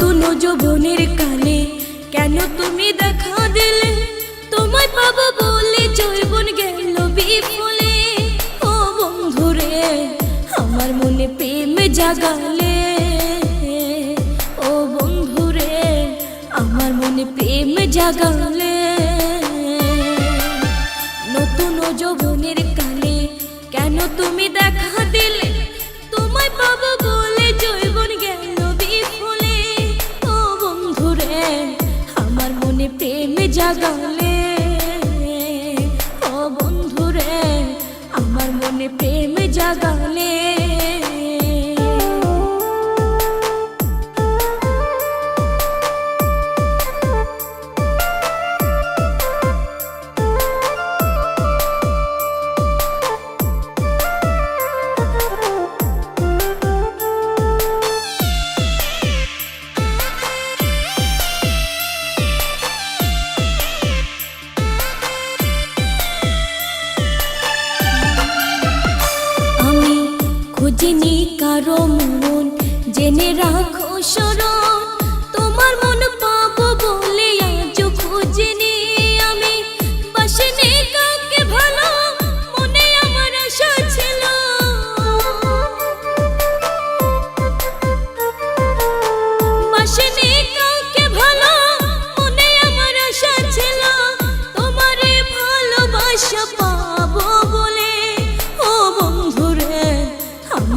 যৌবনের কালে কেন তুমি দেখা দিলে? তোমায় পাবো বলে জৈবন গেল বিফলে। ও বন্ধুরে, আমার মনে প্রেম জাগালে। ও বন্ধুরে, আমার মনে প্রেম জাগালে। নতুন যৌবনের কালে কেন তুমি দেখা দিলে? তোমায় পাবো জাগালে ও বন্ধুরে আমার মনে প্রেম জাগালে খুঁজিনি কারও মন। জেনে রাখো শরণ।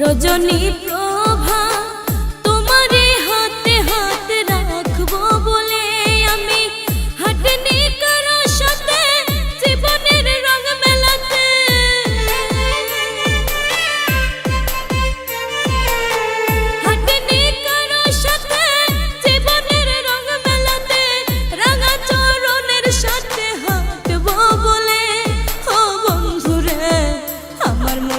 রজনী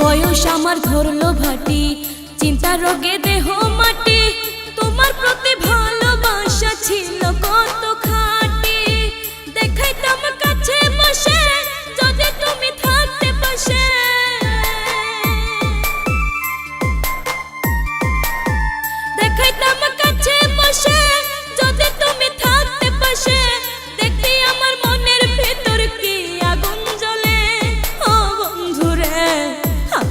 বয়স আমার ধরলো ভাটি। চিন্তা রোগে দেহ মাটি।